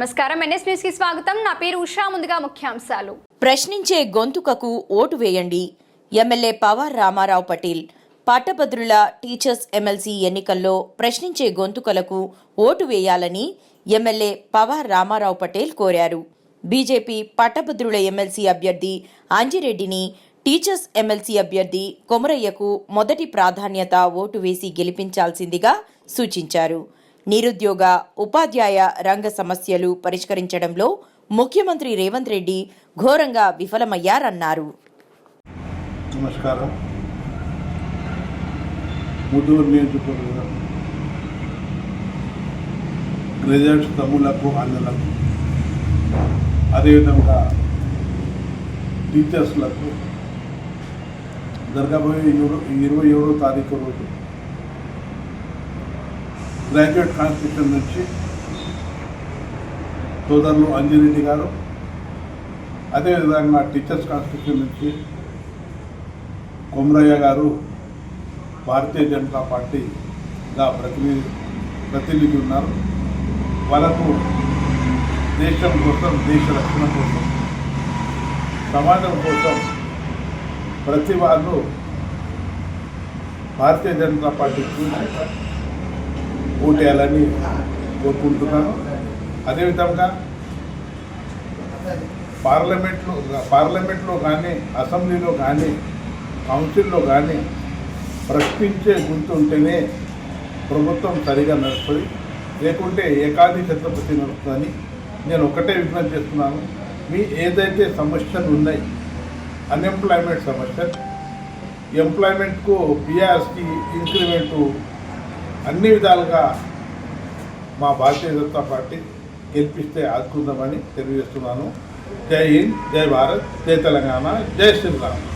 నమస్కారం. ఎన్ఎస్ న్యూస్కి స్వాగతం. నా పేరు ఉషా. ముందుగా ముఖ్యాంశాలు. ప్రశ్నించే గొంతుకకు ఓటు వేయండి. ఎమ్మెల్యే పవార్ రామారావు పటేల్ పట్టభద్రుల టీచర్స్ ఎమ్మెల్సీ ఎన్నికల్లో ప్రశ్నించే గొంతుకలకు ఓటు వేయాలని ఎమ్మెల్యే పవార్ రామారావు పటేల్ కోరారు. బీజేపీ పట్టభద్రుల ఎమ్మెల్సీ అభ్యర్థి అంజిరెడ్డిని టీచర్స్ ఎమ్మెల్సీ అభ్యర్థి కొమరయ్యకు మొదటి ప్రాధాన్యత ఓటు వేసి గెలిపించాల్సిందిగా సూచించారు. నిరుద్యోగ ఉపాధ్యాయ రంగ సమస్యలు పరిష్కరించడంలో ముఖ్యమంత్రి రేవంత్ రెడ్డి ఘోరంగా విఫలమయ్యారన్నారు. నమస్కారం. ముదూరు తమ్ములకు అన్నలకు అదేవిధంగా టీచర్స్లకు జరగబోయే ఇరవై ఏడో తారీఖు రోజు గ్రాడ్యుయేట్ కాన్స్టిట్యూషన్ నుంచి సోదరులు అంజిరెడ్డి గారు అదేవిధంగా టీచర్స్ కాన్స్టిట్యూషన్ నుంచి కొమరయ్య గారు భారతీయ జనతా పార్టీగా ప్రతినిధి ప్రతినిధి ఉన్నారు. వాళ్ళకు దేశం కోసం దేశ రక్షణ కోసం సమాజం కోసం ప్రతి వాళ్ళు భారతీయ జనతా పార్టీ చూసి ఓటేయాలని కోరుకుంటున్నాను. అదేవిధంగా పార్లమెంట్లో పార్లమెంట్లో కానీ అసెంబ్లీలో కానీ కౌన్సిల్లో కానీ ప్రశ్నించే గుర్తు ఉంటేనే ప్రభుత్వం సరిగా నడుస్తుంది. లేకుంటే ఏకాది ఛత్రపతి నడుస్తుందని నేను ఒకటే విజ్ఞప్తి చేస్తున్నాను. మీ ఏదైతే సమస్యలు ఉన్నాయి అన్ఎంప్లాయ్మెంట్ సమస్య ఎంప్లాయ్మెంట్కు పిఆర్ఎస్కి ఇంక్రిమెంటు అన్ని విధాలుగా మా భారతీయ జనతా పార్టీ గెలిపిస్తే ఆదుకుందామని తెలియజేస్తున్నాను. జై హింద్ జై భారత్ జై తెలంగాణ జై శ్రీరామ్.